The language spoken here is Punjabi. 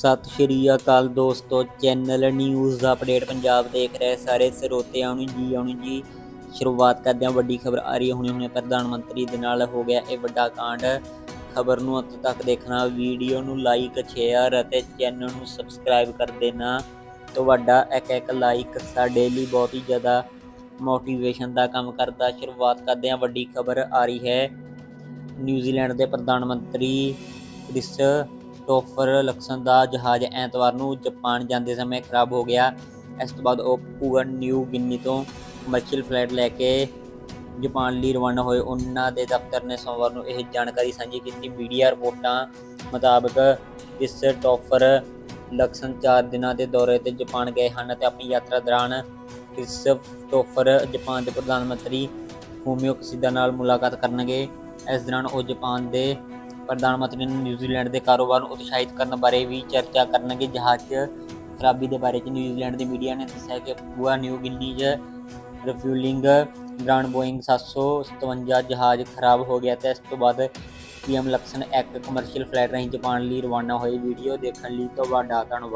ਸਤਿ ਸ਼੍ਰੀ ਅਕਾਲ ਦੋਸਤੋ, ਚੈਨਲ ਨਿਊਜ਼ ਅਪਡੇਟ ਪੰਜਾਬ ਦੇਖ ਰਹੇ ਸਾਰੇ ਸਰੋਤਿਆਂ ਨੂੰ ਜੀ, ਆਉਣੀ ਜੀ। ਸ਼ੁਰੂਆਤ ਕਰਦੇ ਹਾਂ, ਵੱਡੀ ਖਬਰ ਆ ਰਹੀ ਹੈ। ਹੁਣੇ ਹੁਣੇ ਪ੍ਰਧਾਨ ਮੰਤਰੀ ਦੇ ਨਾਲ ਹੋ ਗਿਆ ਇਹ ਵੱਡਾ ਕਾਂਡ। ਖਬਰ ਨੂੰ ਅੰਤ ਤੱਕ ਦੇਖਣਾ, ਵੀਡੀਓ ਨੂੰ ਲਾਈਕ ਸ਼ੇਅਰ ਅਤੇ ਚੈਨਲ ਨੂੰ ਸਬਸਕ੍ਰਾਈਬ ਕਰ ਦੇਣਾ। ਤੁਹਾਡਾ ਇੱਕ ਇੱਕ ਲਾਈਕ ਸਾਡੇ ਲਈ ਬਹੁਤ ਹੀ ਜ਼ਿਆਦਾ ਮੋਟੀਵੇਸ਼ਨ ਦਾ ਕੰਮ ਕਰਦਾ। ਸ਼ੁਰੂਆਤ ਕਰਦੇ ਹਾਂ, ਵੱਡੀ ਖਬਰ ਆ ਰਹੀ ਹੈ। ਨਿਊਜ਼ੀਲੈਂਡ ਦੇ ਪ੍ਰਧਾਨ ਮੰਤਰੀ ਕ੍ਰਿਸ ਟੋਫਰ ਲਕਸਨ ਦਾ ਜਹਾਜ਼ ਐਤਵਾਰ ਨੂੰ ਜਾਪਾਨ ਜਾਂਦੇ ਸਮੇਂ ਖਰਾਬ ਹੋ ਗਿਆ। ਇਸ ਤੋਂ ਬਾਅਦ ਉਹ ਪੂਰਨ ਨਿਊ ਗਿਨੀ ਤੋਂ ਕਮਰਸ਼ੀਅਲ ਫਲਾਈਟ ਲੈ ਕੇ ਜਾਪਾਨ ਲਈ ਰਵਾਨਾ ਹੋਏ। ਉਹਨਾਂ ਦੇ ਦਫ਼ਤਰ ਨੇ ਸੋਮਵਾਰ ਨੂੰ ਇਹ ਜਾਣਕਾਰੀ ਸਾਂਝੀ ਕੀਤੀ। ਮੀਡੀਆ ਰਿਪੋਰਟਾਂ ਮੁਤਾਬਕ ਇਸ ਟੋਫਰ ਲਕਸਨ 4 ਦਿਨਾਂ ਦੇ ਦੌਰੇ ਤੇ ਜਾਪਾਨ ਗਏ ਹਨ ਤੇ ਆਪਣੀ ਯਾਤਰਾ ਦੌਰਾਨ ਕ੍ਰਿਸ ਟੋਫਰ ਜਾਪਾਨ ਦੇ ਪ੍ਰਧਾਨ ਮੰਤਰੀ ਫੂਮੀਓ ਕਿਸ਼ੀਦਾ ਨਾਲ ਮੁਲਾਕਾਤ ਕਰਨਗੇ। ਇਸ ਦੌਰਾਨ ਉਹ ਜਾਪਾਨ ਦੇ ਪ੍ਰਧਾਨ ਮੰਤਰੀ ਨੂੰ ਨਿਊਜ਼ੀਲੈਂਡ ਦੇ ਕਾਰੋਬਾਰ ਨੂੰ ਉਤਸ਼ਾਹਿਤ ਕਰਨ ਬਾਰੇ ਵੀ ਚਰਚਾ ਕਰਨਗੇ। ਜਹਾਜ਼ 'ਚ ਖਰਾਬੀ ਦੇ ਬਾਰੇ 'ਚ ਨਿਊਜ਼ੀਲੈਂਡ ਦੇ ਮੀਡੀਆ ਨੇ ਦੱਸਿਆ ਕਿ ਪੂਆ ਨਿਊ ਗਿਨੀ 'ਚ ਰਿਫਿਊਲਿੰਗ ਦੌਰਾਨ ਬੋਇੰਗ 757 ਜਹਾਜ਼ ਖਰਾਬ ਹੋ ਗਿਆ ਤੇ ਇਸ ਤੋਂ ਬਾਅਦ ਪੀਐਮ ਲਕਸਨ ਇੱਕ ਕਮਰਸ਼ੀਅਲ ਫਲਾਈਟ ਰਾਹੀਂ ਜਾਪਾਨ ਲਈ ਰਵਾਨਾ ਹੋਈ ਵੀਡੀਓ ਦੇਖਣ ਲਈ ਤੁਹਾਡਾ ਧੰਨਵਾਦ।